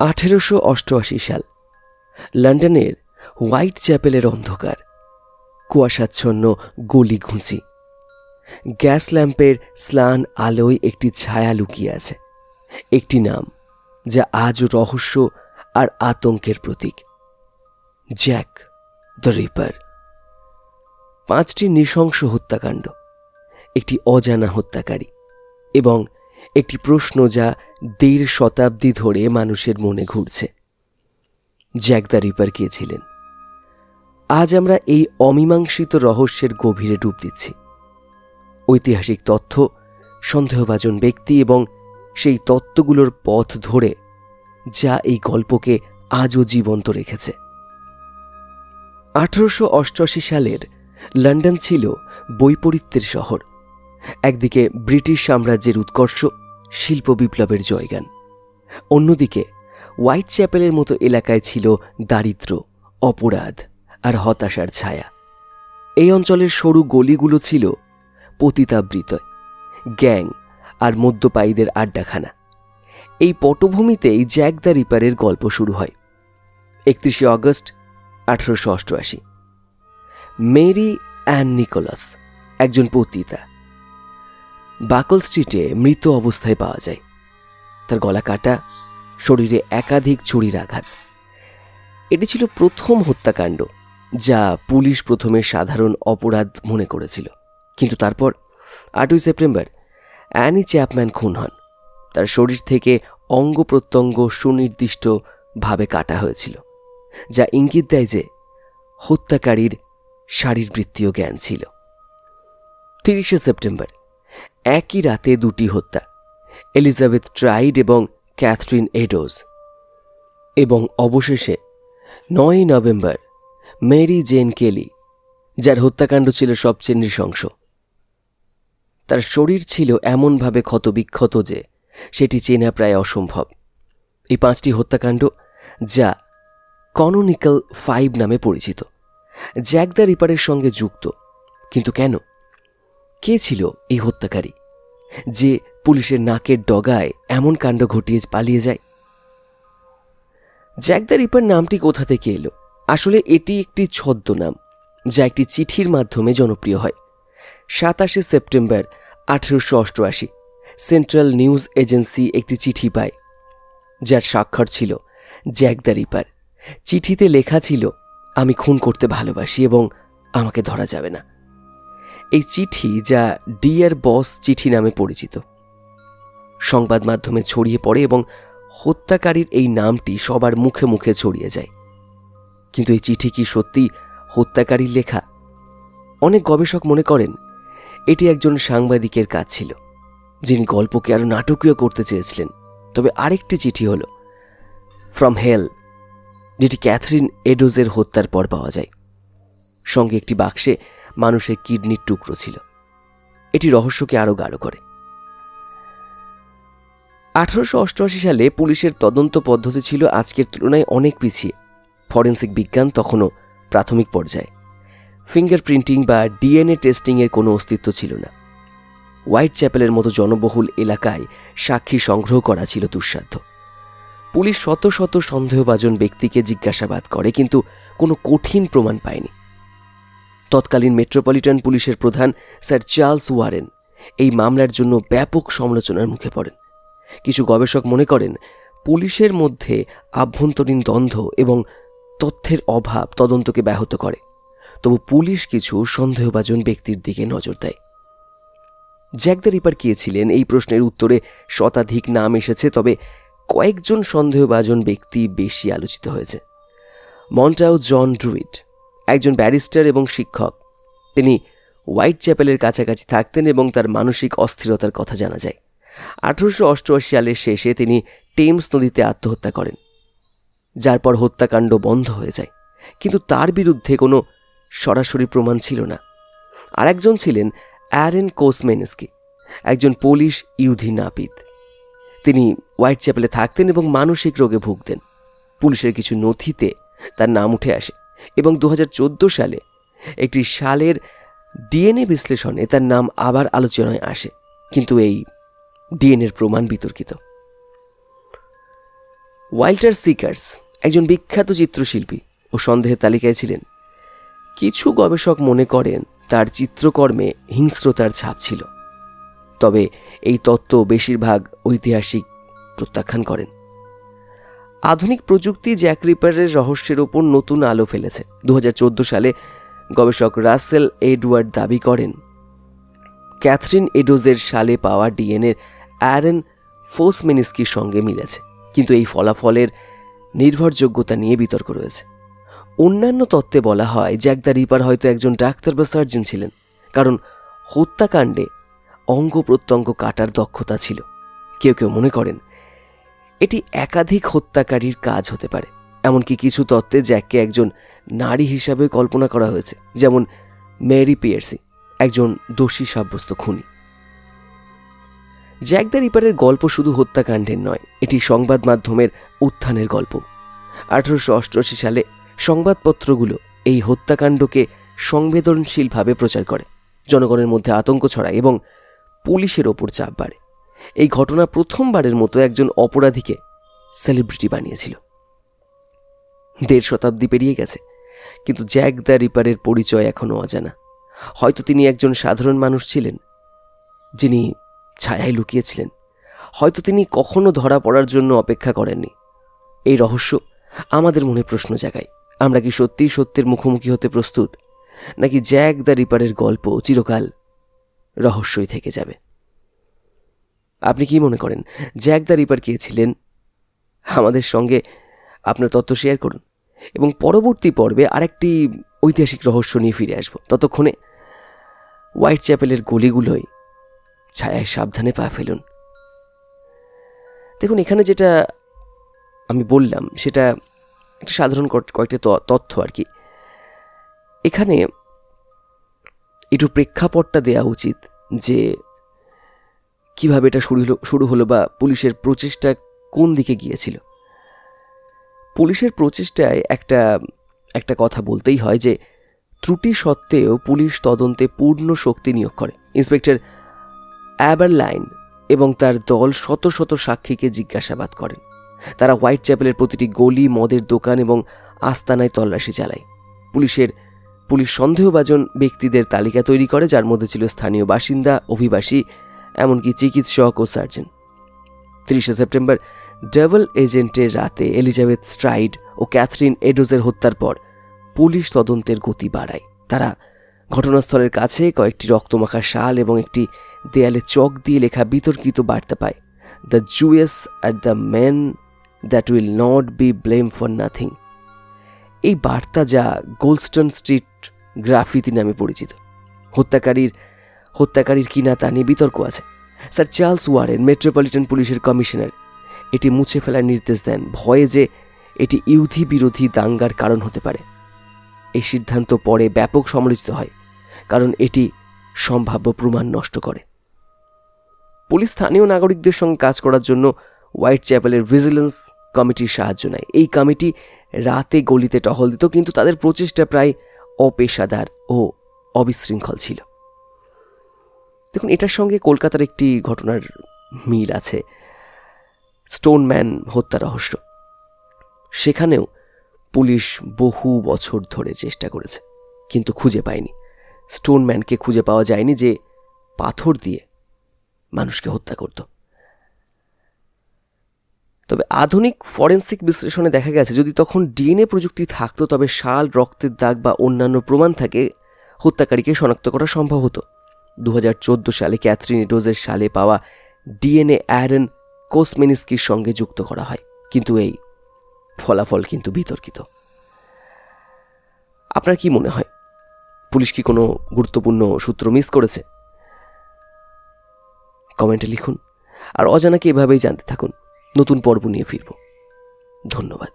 আঠেরোশো অষ্টআশি সাল, লন্ডনের হোয়াইট চ্যাপেলের অন্ধকার, কুয়াশাচ্ছন্ন গলি ঘুঁচি গ্যাস ল্যাম্পের স্লান আলোয় একটি ছায়া লুকিয়ে আছে, একটি নাম যা আজও রহস্য আর আতঙ্কের প্রতীক, জ্যাক দ্য রিপার। পাঁচটি নৃশংস হত্যাকাণ্ড, একটি অজানা হত্যাকারী এবং একটি প্রশ্ন যা দেড় শতাব্দী ধরে মানুষের মনে ঘুরছে। জ্যাক দ্য রিপার কে আজ আমরা এই অমীমাংসিত রহস্যের গভীরে ডুব দিচ্ছি। ঐতিহাসিক তথ্য, সন্দেহভাজন ব্যক্তি এবং সেই তত্ত্বগুলোর পথ ধরে যা এই গল্পকে আজও জীবন্ত রেখেছে। আঠারোশো অষ্টআশি সালের লন্ডন ছিল বৈপরীত্যের শহর। একদিকে ব্রিটিশ সাম্রাজ্যের উৎকর্ষ, শিল্প বিপ্লবের জয়গান। অন্যদিকে হোয়াইট চ্যাপেলের মতো এলাকায় ছিল দারিদ্র অপরাধ আর হতাশার ছায়া। এই অঞ্চলের সরু গলিগুলো ছিল পতিতাবৃত, গ্যাং আর মদ্যপায়ীদের আড্ডাখানা। এই পটভূমিতেই জ্যাক দ্য রিপারের গল্প শুরু হয়, একত্রিশে অগস্ট আঠারোশো অষ্টআশি। মেরি অ্যান নিকোলাস, একজন পতিতা। বাকল স্ট্রিটে মৃত অবস্থায় পাওয়া যায়। তার গলা কাটা, শরীরে একাধিক ছুরির আঘাত। এটি ছিল প্রথম হত্যাকাণ্ড, যা পুলিশ প্রথমে সাধারণ অপরাধ মনে করেছিল। কিন্তু তারপর, আটই সেপ্টেম্বর, অ্যানি চ্যাপম্যান খুন হন। তার শরীর থেকে অঙ্গ প্রত্যঙ্গ সুনির্দিষ্টভাবে কাটা হয়েছিল, যা ইঙ্গিত দেয় যে হত্যাকারীর শারীরবৃত্তীয় জ্ঞান ছিল। তিরিশে সেপ্টেম্বর একই রাতে দুটি হত্যা, এলিজাবেথ ট্রাইড এবং ক্যাথরিন এডোজ। এবং অবশেষে নয়ই নভেম্বর, মেরি জেন কেলি, যার হত্যাকাণ্ড ছিল সবচেয়ে নৃশংস। তার শরীর ছিল এমনভাবে ক্ষতবিক্ষত যে সেটি চেনা প্রায় অসম্ভব। এই পাঁচটি হত্যাকাণ্ড, যা কনোনিক্যাল ফাইভ নামে পরিচিত, জ্যাক দ্য রিপারের সঙ্গে যুক্ত, কিন্তু কেন? কে ছিল এই হত্যাকারী? যে পুলিশের নাকের ডগায় এমন কাণ্ড ঘটিয়ে পালিয়ে যায়? জ্যাক দ্য রিপার নামটি কোথা থেকে এলো? আসলে এটি একটি ছদ্মনাম, যা একটি চিঠির মাধ্যমে জনপ্রিয় হয়। সাতাশে সেপ্টেম্বর আঠেরোশো অষ্টআশি, সেন্ট্রাল নিউজ এজেন্সি একটি চিঠি পায়, যার স্বাক্ষর ছিল, জ্যাক দ্য রিপার, চিঠিতে লেখা ছিল, আমি খুন করতে ভালোবাসি এবং আমাকে ধরা যাবে না। এই চিঠি যা ডিয়ার বস চিঠি নামে পরিচিত। সংবাদ মাধ্যমে ছড়িয়ে পড়ে এবং হত্যাকারীর এই নামটি সবার মুখে মুখে ছড়িয়ে যায়। কিন্তু এই চিঠি কি সত্যি হত্যাকারীর লেখা? অনেক গবেষক মনে করেন, এটি একজন সাংবাদিকের কাজ ছিল, যিনি গল্পকে আরও নাটকীয় করতে চেয়েছিলেন। তবে আরেকটি চিঠি হল ফ্রম হেল যেটি ক্যাথরিন এডোজের হত্যার পর পাওয়া যায়। সঙ্গে একটি বাক্সে মানুষের কিডনির টুকরো ছিল। এটি রহস্যকে আরও গাঢ় করে। আঠারোশো অষ্টআশি সালে পুলিশের তদন্ত পদ্ধতি ছিল আজকের তুলনায় অনেক পিছিয়ে। ফরেন্সিক বিজ্ঞান তখনও প্রাথমিক পর্যায়ে। ফিঙ্গার প্রিন্টিং বা ডিএনএ টেস্টিংয়ের কোনো অস্তিত্ব ছিল না। হোয়াইট চ্যাপেলের মতো জনবহুল এলাকায় সাক্ষী সংগ্রহ করা ছিল দুঃসাধ্য। পুলিশ শত শত সন্দেহভাজন ব্যক্তিকে জিজ্ঞাসাবাদ করে, কিন্তু কোনো কঠিন প্রমাণ পায়নি। তৎকালীন মেট্রোপলিটন পুলিশের প্রধান স্যার চার্লস ওয়ারেন এই মামলার জন্য ব্যাপক সমালোচনার মুখে পড়েন। কিছু গবেষক মনে করেন, পুলিশের মধ্যে আভ্যন্তরীণ দ্বন্দ্ব এবং তথ্যের অভাব তদন্তকে ব্যাহত করে, তবু পুলিশ কিছু সন্দেহভাজন ব্যক্তির দিকে নজর দেয়। জ্যাক দ্য রিপার কে ছিলেন এই প্রশ্নের উত্তরে শতাধিক নাম এসেছে, তবে কয়েকজন সন্দেহভাজন ব্যক্তি বেশি আলোচিত হয়েছে। মন্টাও জন ড্রুইড একজন ব্যারিস্টার এবং শিক্ষক। তিনি হোয়াইট চ্যাপেলের কাছাকাছি থাকতেন এবং তার মানসিক অস্থিরতার কথা জানা যায়। আঠারোশো অষ্টআশি সালের শেষে তিনি টেমস নদীতে আত্মহত্যা করেন, যার পর হত্যাকাণ্ড বন্ধ হয়ে যায়। কিন্তু তার বিরুদ্ধে কোনো সরাসরি প্রমাণ ছিল না। আরেকজন ছিলেন অ্যারেন কোসমেনস্কি, একজন পোলিশ ইউধি নাপিত। তিনি হোয়াইট চ্যাপেলে থাকতেন এবং মানসিক রোগে ভুগতেন। পুলিশের কিছু নথিতে তার নাম উঠে আসে। এবং দু হাজার চোদ্দ সালে একটি সালের ডিএনএ বিশ্লেষণে তার নাম আবার আলোচনায় আসে, কিন্তু এই ডিএনএর প্রমাণ বিতর্কিত। ওয়াইল্টার সিকার্স একজন বিখ্যাত চিত্রশিল্পী ও সন্দেহের তালিকায় ছিলেন। কিছু গবেষক মনে করেন তার চিত্রকর্মে হিংস্রতার ছাপ ছিল, তবে এই তত্ত্ব বেশিরভাগ ঐতিহাসিক প্রত্যাখ্যান করেন। আধুনিক প্রযুক্তি জ্যাক রিপারের রহস্যের ওপর নতুন আলো ফেলেছে। দু হাজার চোদ্দ সালে গবেষক রাসেল এডওয়ার্ড দাবি করেন, ক্যাথরিন এডোজের সালে পাওয়া ডিএনএর অ্যারেন ফোসমেনিস্কির সঙ্গে মিলেছে, কিন্তু এই ফলাফলের নির্ভরযোগ্যতা নিয়ে বিতর্ক রয়েছে। অন্যান্য তত্ত্বে বলা হয়, জ্যাক দ্য রিপার হয়তো একজন ডাক্তার বা সার্জন ছিলেন, কারণ হত্যাকাণ্ডে অঙ্গ প্রত্যঙ্গ কাটার দক্ষতা ছিল। কেউ কেউ মনে করেন এটি একাধিক হত্যাকারীর কাজ হতে পারে, এমনকি কিছু তত্ত্বে জ্যাককে একজন নারী হিসাবে কল্পনা করা হয়েছে, যেমন মেরি পিয়ার্সি, একজন দোষী সাব্যস্ত খুনি। জ্যাক দ্য রিপারের গল্প শুধু হত্যাকাণ্ডের নয়, এটি সংবাদ মাধ্যমের উত্থানের গল্প। আঠারোশো অষ্টআশি সালে সংবাদপত্রগুলো এই হত্যাকাণ্ডকে সংবেদনশীলভাবে প্রচার করে, জনগণের মধ্যে আতঙ্ক ছড়ায় এবং পুলিশের ওপর চাপ বাড়ে। এই ঘটনা প্রথমবারের মতো একজন অপরাধীকে সেলিব্রিটি বানিয়েছিল। দেড় শতাব্দী পেরিয়ে গেছে, কিন্তু জ্যাক দ্য রিপারের পরিচয় এখনও অজানা। হয়তো তিনি একজন সাধারণ মানুষ ছিলেন, যিনি ছায়ায় লুকিয়েছিলেন। হয়তো তিনি কখনো ধরা পড়ার জন্য অপেক্ষা করেননি। এই রহস্য আমাদের মনে প্রশ্ন জাগায়, আমরা কি সত্যিই সত্যের মুখোমুখি হতে প্রস্তুত, নাকি জ্যাক দ্য রিপারের গল্প চিরকাল রহস্যই থেকে যাবে? আপনি কি মনে করেন, জ্যাক দ্য রিপার কে ছিলেন? আমাদের সঙ্গে আপনার তথ্য শেয়ার করুন এবং পরবর্তী পর্বে আরেকটি ঐতিহাসিক রহস্য নিয়ে ফিরে আসব। ততক্ষণে হোয়াইট চ্যাপেলের গলিগুলোয় ছায়ায় সাবধানে পা ফেলুন। দেখুন, এখানে যেটা আমি বললাম, সেটা একটা সাধারণ কয়েক- কয়েকটা তথ্য আর কি। এখানে একটু প্রেক্ষাপটটা দেওয়া উচিত যে কীভাবে এটা শুরু হলো শুরু হলো বা পুলিশের প্রচেষ্টা কোন দিকে গিয়েছিল? পুলিশের প্রচেষ্টায় একটা একটা কথা বলতেই হয় যে, ত্রুটি সত্ত্বেও পুলিশ তদন্তে পূর্ণ শক্তি নিয়োগ করে। ইন্সপেক্টর অ্যাবারলাইন এবং তার দল শত শত সাক্ষীকে জিজ্ঞাসাবাদ করেন। তারা হোয়াইট চ্যাপেলের প্রতিটি গলি, মদের দোকান এবং আস্তানায় তল্লাশি চালায়। পুলিশের, পুলিশ সন্দেহভাজন ব্যক্তিদের তালিকা তৈরি করে, যার মধ্যে ছিল স্থানীয় বাসিন্দা, অভিবাসী এমনকি চিকিৎসক ও সার্জন। তিরিশে সেপ্টেম্বর ডাবল এজেন্টের রাতে এলিজাবেথ স্ট্রাইড ও ক্যাথরিন এডোজের হত্যার পর পুলিশ তদন্তের গতি বাড়ায়। তারা ঘটনাস্থলের কাছে কয়েকটি রক্তমাখা শাল এবং একটি দেয়ালে চক দিয়ে লেখা বিতর্কিত বার্তা পায়, the Juwes at the man that will not be blame for nothing. এই বার্তা যা গোলস্টন স্ট্রিট গ্রাফিতি নামে পরিচিত। হত্যাকারীর হত্যাকারীর কিনা তা নিয়ে বিতর্ক আছে। স্যার চার্লস ওয়ারেন, মেট্রোপলিটন পুলিশের কমিশনার, এটি মুছে ফেলার নির্দেশ দেন। ভয়ে যে এটি ইহুদি বিরোধী দাঙ্গার কারণ হতে পারে। এই সিদ্ধান্ত পরে ব্যাপক সমালোচিত হয়, কারণ এটি সম্ভাব্য প্রমাণ নষ্ট করে। পুলিশ স্থানীয় নাগরিকদের সঙ্গে কাজ করার জন্য হোয়াইট চ্যাপেলের ভিজিলেন্স কমিটির সাহায্য নেয়। এই কমিটি রাতে গলিতে টহল দিত, কিন্তু তাদের প্রচেষ্টা প্রায় অপেশাদার ও অবিশৃঙ্খল ছিল। দেখুন, এটার সঙ্গে কলকাতার একটি ঘটনার মিল আছে। স্টোনম্যান হত্যা রহস্য। সেখানেও পুলিশ বহু বছর ধরে চেষ্টা করেছে, কিন্তু খুঁজে পায়নি। স্টোনম্যানকে খুঁজে পাওয়া যায়নি যে পাথর দিয়ে মানুষকে হত্যা করত। তবে আধুনিক ফরেন্সিক বিশ্লেষণে দেখা গেছে, যদি তখন ডিএনএ প্রযুক্তি থাকতো, তবে শাল, রক্তের দাগ বা অন্যান্য প্রমাণ থাকে, হত্যাকারীকে শনাক্ত করা সম্ভব হতো। দু হাজার চোদ্দ সালে ক্যাথরিন ডোজের সালে পাওয়া ডিএনএ অ্যারন কোসমেনিস্কির সঙ্গে যুক্ত করা হয়, কিন্তু এই ফলাফল কিন্তু বিতর্কিত। আপনার কি মনে হয়? পুলিশ কি কোনো গুরুত্বপূর্ণ সূত্র মিস করেছে? কমেন্টে লিখুন, আর অজানাকে এভাবেই জানতে থাকুন। নতুন পর্ব নিয়ে ফিরব। ধন্যবাদ।